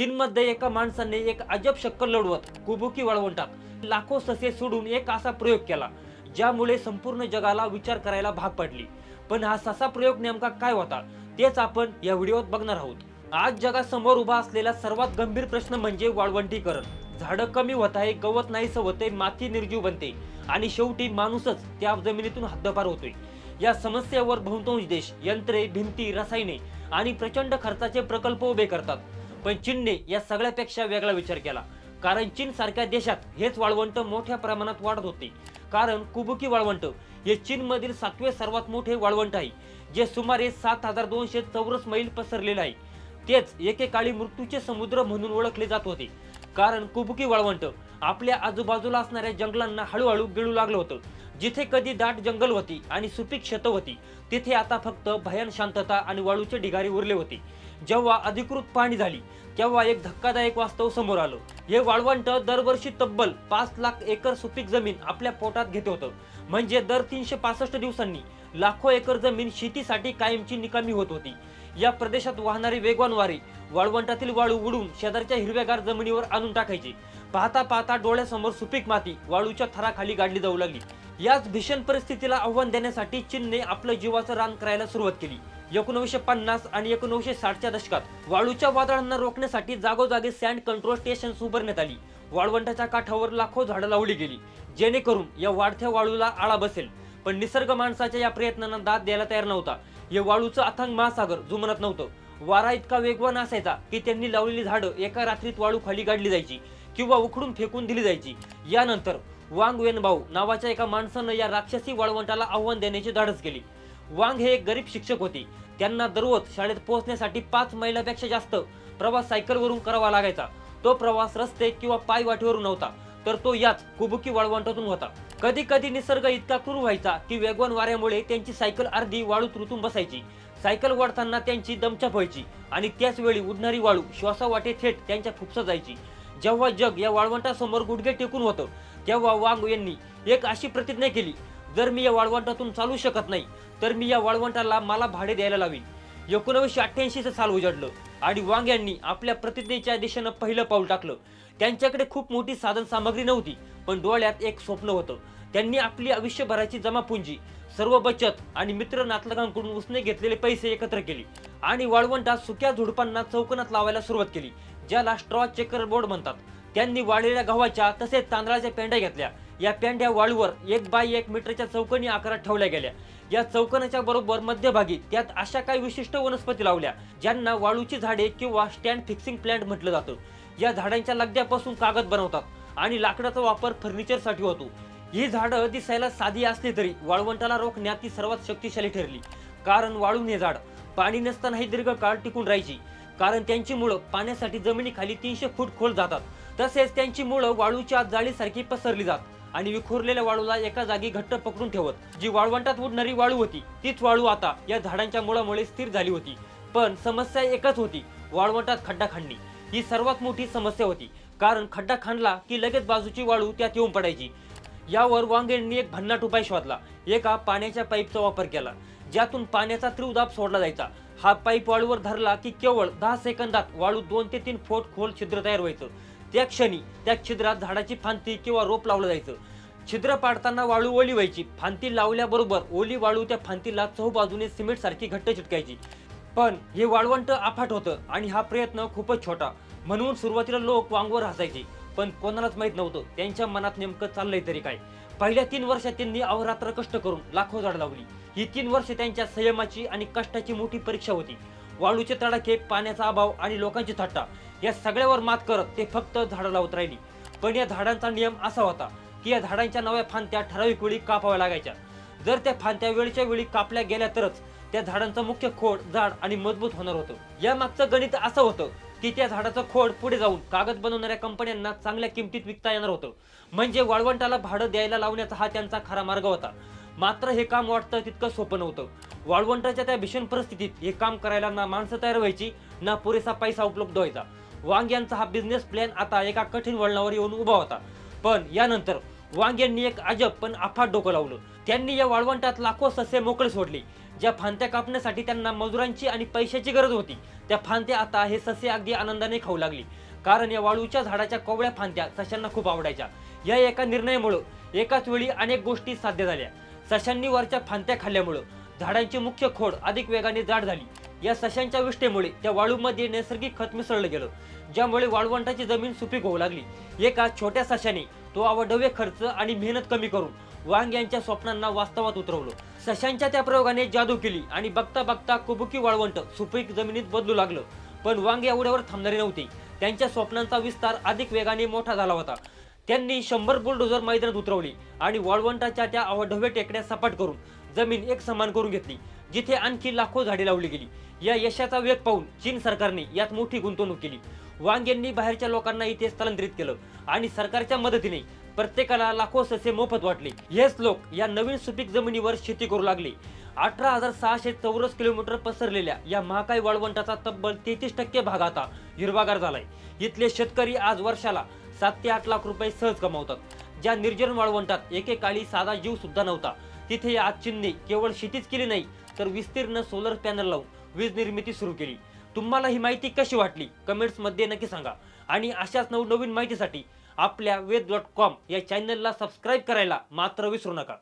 चीनमध्ये एका माणसाने एक अजब शक्कल लढवत कुबुकी वाळवंटात लाखो ससे सोडून एक असा प्रयोग केला ज्यामुळे संपूर्ण जगाला विचार करायला भाग पडली. पण हा ससा प्रयोग नेमका काय होता तेच आपण या व्हिडिओत बघणार आहोत. आज जगासमोर उभा असलेला सर्वात गंभीर प्रश्न म्हणजे वाळवंटीकरण. झाडं कमी होत आहे गवत नाहीसं होते माती निर्जीव बनते आणि शेवटी माणूसच त्या जमिनीतून हद्दपार होतोय. या समस्येवर बहुतांश देश यंत्रे भिंती रसायने आणि प्रचंड खर्चाचे प्रकल्प उभे करतात. पण चीनने या सगळ्यापेक्षा वेगळा विचार केला. कारण चीन सारख्या देशात हेच वाळवंट मोठ्या प्रमाणात वाढत होते. कारण कुबुकी वाळवंट हे चीन मधील सातवे सर्वात मोठे वाळवंट आहे जे सुमारे सात हजार दोनशे चौरस मैल पसरलेले आहे. तेच एकेकाळी मृत्यूचे समुद्र म्हणून ओळखले जात होते. कारण कुबुकी वाळवंट आपल्या आजूबाजूला असणाऱ्या जंगलांना हळूहळू गिळू लागलं होतं. जिथे कधी दाट जंगल होती आणि सुपीक शेत होती तिथे आता फक्त भयान शांतता आणि वाळूचे ढिगारी उरले होते. जेव्हा अधिकृत पाणी झाली तेव्हा एक धक्कादायक वास्तव समोर आलं. हे वाळवंट दरवर्षी तब्बल पाच लाख एकर सुपीक जमीन आपल्या पोटात घेत होतं. म्हणजे दर तीनशे पासष्ट दिवसांनी लाखो एकर जमीन शेतीसाठी कायमची निकामी होत होती. या प्रदेशात वाहणारी वेगवान वारे वाळवंटातील वाळू उडून शेजारच्या हिरव्यागार जमिनीवर आणून टाकायची. पाहता पाहता डोळ्यासमोर सुपीक माती वाळूच्या थराखाली गाडली जाऊ लागली. याच भीषण परिस्थितीला आव्हान देण्यासाठी चीनने आपलं जीवाचं रान करायला सुरुवात केली. एकोणीसशे पन्नास आणि एकोणीसशे साठच्या दशकात वाळूच्या वादळांना रोखण्यासाठी जागोजागी सँड कंट्रोल स्टेशन उभारण्यात आली. वाळवंटाच्या काठावर लाखो झाडं लावली गेली जेणेकरून या वाढत्या वाळूला आळा बसेल. पण निसर्ग माणसाच्या या प्रयत्नांना दाद द्यायला तयार नव्हता. हे वाळूचं अथांग महासागर जुमरत नव्हतं. वारा इतका वेगवान असायचा की त्यांनी लावलेली झाडं एका रात्रीत वाळू खाली गाडली जायची किंवा उखडून फेकून दिली जायची. यानंतर वांग वेनबाऊ नावाच्या एका माणसानं या राक्षसी वाळवंटाला आव्हान देण्याची धाडस केली. वांग हे एक गरीब शिक्षक होते. त्यांना दररोज शाळेत पोहोचण्यासाठी पाच मैलापेक्षा जास्त प्रवास सायकलवरून करावा लागायचा. तो प्रवास रस्ते किंवा पाय वाटेवरून नव्हता तर तो याच कुबुकी वाळवंटातून होता. कधी कधी निसर्ग इतका क्रूर व्हायचा की वेगवान वाऱ्यामुळे त्यांची सायकल अर्धी वाळूत रुतून बसायची. सायकल वाढताना त्यांची दमछाप व्हायची आणि त्याच वेळी उडणारी वाळू श्वासावाटे थेट त्यांच्या फुफसा जायची. जेव्हा जग या वाळवंटासमोर गुडघे टेकून होतं तेव्हा वांग यांनी एक अशी प्रतिज्ञा केली जर मी या वाळवंटातून चालू शकत नाही तर मी या वाळवंटाला मला भाडे द्यायला लावीन. एकोणीसशे अठ्ठ्याऐंशीचं साल उजाडलं आणि वांग यांनी आपल्या प्रतिज्ञेच्या दिशेनं पहिलं पाऊल टाकलं. त्यांच्याकडे खूप मोठी साधन सामग्री नव्हती पण डोळ्यात एक स्वप्न होतं. त्यांनी आपली आयुष्यभराची जमापुंजी सर्व बचत आणि मित्र नातलगांकडून उसने घेतलेले पैसे एकत्र केले आणि वाळवंटात सुक्या झुडपांना चौकनात लावायला सुरुवात केली ज्याला स्ट्रॉ चेकर बोर्ड म्हणतात. त्यांनी वाळलेल्या गव्हाच्या तसेच तांदळाच्या पेंड्या घेतल्या. या पेंड्या वाळूवर एक बाय एक मीटरच्या चौकनी आकारात ठेवल्या गेल्या. या चौकनाच्या बरोबर मध्यभागी त्यात अशा काही विशिष्ट वनस्पती लावल्या ज्यांना वाळूची झाडे किंवा स्टँड फिक्सिंग प्लांट म्हटलं जातं. या झाडांच्या लगद्यापासून कागद बनवतात आणि लाकडाचा वापर फर्निचरसाठी होतो. ही झाडं दिसायला साधी असली तरी वाळवंटाला रोखण्यात ती सर्वात शक्तिशाली ठरली. कारण वाळून हे झाड पाणी नसतानाही दीर्घकाळ टिकून राहायची. कारण त्यांची मुळं पाण्यासाठी जमिनीखाली तीनशे फूट खोल जातात. तसेच त्यांची मुळं वाळूच्या जाळीसारखी पसरली जात. आणि विखुरलेल्या वाळूला एका जागी घट्ट पकडून ठेवत. जी वाळवंटात उडणारी वाळू होती तीच वाळू आता या झाडांच्या मुळामुळे स्थिर झाली होती. पण समस्या एकच होती वाळवंटात खड्डा खाणणी. ही सर्वात मोठी समस्या होती कारण खड्डा खाणला की लगेच बाजूची वाळू त्यात येऊन पडायची. यावर वांगेंनी एक भन्नाट उपाय शोधला. एका पाण्याच्या पाईपचा वापर केला ज्यातून पाण्याचा त्रिवदाब सोडला जायचा. हा पाईप वाळूवर धरला की केवळ दहा सेकंदात वाळू दोन ते तीन फूट खोल छिद्र तयार व्हायचं. त्या क्षणी त्या छिद्रात झाडाची फांती किंवा रोप लावलं जायचं. छिद्र पाडताना वाळू ओली व्हायची. फांती लावल्याबरोबर ओली वाळू त्या फांतीला चहूबाजूने सिमेंट सारखी घट्ट चिटकायची. पण हे वाळवंट अफाट होतं आणि हा प्रयत्न खूपच छोटा. म्हणून सुरुवातीला लोक वांगवर हसायचे. पण कोणालाच माहीत नव्हतं. त्यांच्या मनात नेमकं चाललंय तरी काय? पहिल्या तीन वर्षात त्यांनी अहोरात्र कष्ट करून लाखो झाड लावली. ही तीन वर्षे त्यांच्या संयमाची आणि कष्टाची मोठी परीक्षा होती. वाळूचे तडाखे पाण्याचा अभाव आणि लोकांची थट्टा या सगळ्यावर मात करत ते फक्त झाडं लावत राहिली. पण या झाडांचा नियम असा होता की या झाडांच्या नव्या फांत्या ठराविक वेळी कापाव्या लागायच्या. जर त्या फांत्या वेळच्या वेळी कापल्या गेल्या तरच त्या झाडांचं मुख्य खोड जाड आणि मजबूत होणार होतं. या मागचं गणित असं होतं की त्या झाडाचं खोड पुढे जाऊन कागद बनवणाऱ्या कंपन्यांना चांगल्या किमतीत विकता येणार होतं. म्हणजे वाळवंटाला भाडं द्यायला लावण्याचा हा त्यांचा खरा मार्ग होता. मात्र हे काम वाटतं तितकं सोपं नव्हतं. वाळवंटाच्या त्या भीषण परिस्थितीत हे काम करायला ना माणसं तयार व्हायची ना पुरेसा पैसा उपलब्ध व्हायचा. वांग यांचा हा बिझनेस प्लॅन आता एका कठीण वळणावर येऊन उभा होता. पण यानंतर वांग यांनी एक अजब पण अफाट डोकं लावलं. त्यांनी या वाळवंटात लाखो ससे मोकळे सोडले ज्या फांत्या कापण्यासाठी त्यांना मजुरांची आणि पैशाची गरज होती. त्या फांत्या आता हे ससे अगदी आनंदाने खाऊ लागली. कारण या वाळूच्या झाडाच्या कोवळ्या फांत्या सशांना खूप आवडायच्या. या एका निर्णयामुळं एकाच वेळी अनेक गोष्टी साध्य झाल्या. सशांनी वरच्या फांत्या खाल्ल्यामुळं झाडांची मुख्य खोड अधिक वेगाने जाड झाली. या सशांच्या विष्ठेमुळे त्या वाळूमध्ये नैसर्गिक खत मिसळलं गेलं ज्यामुळे वाळवंटाची जमीन सुपीक होऊ लागली. एका छोट्या सशाने तो अवढव्य खर्च आणि मेहनत कमी करून वांग यांच्या स्वप्नांना वास्तवात उतरवलं. सशांच्या त्या प्रयोगाने जादू केली आणि बघता बघता कुबुकी वाळवंट सुपीक जमिनीत बदलू लागलं. पण वांग एवढ्यावर थांबणारे नव्हते. त्यांच्या स्वप्नांचा विस्तार अधिक वेगाने मोठा झाला होता. त्यांनी शंभर बुलडोझर मैदानात उतरवली आणि वाळवंटाच्या त्या अवढव्य टेकड्या सपाट करून जमीन एक समान करून घेतली जिथे आणखी लाखो झाडे लावली गेली. या यशाचा वेग पाहून चीन सरकारने यात मोठी गुंतवणूक केली. वांग यांनी बाहेरच्या लोकांना इथे स्थलांतरित केलं आणि सरकारच्या मदतीने प्रत्येकाला लाखो ससे मोफत वाटले. हेच लोक या नवीन सुपीक जमिनीवर शेती करू लागले. अठरा हजार सहाशे चौरस किलोमीटर पसरलेल्या या महाकाय वाळवंटाचा तब्बल तेहतीस टक्के भाग आता हिरवागार झालाय. इथले शेतकरी आज वर्षाला सात ते आठ लाख रुपये सहज कमावतात. ज्या निर्जन वाळवंटात एकेकाळी साधा जीव सुद्धा नव्हता तिथे या चीनने केवळ शेतीच केली नाही तर विस्तीर्ण सोलर पॅनल लावून वीज निर्मिती सुरू केली. तुम्हाला ही माहिती कशी वाटली? कमेंट्समध्ये नक्की सांगा. आणि अशाच नवनवीन माहितीसाठी आपल्या वेद डॉट कॉम या चॅनलला सबस्क्राईब करायला मात्र विसरू नका.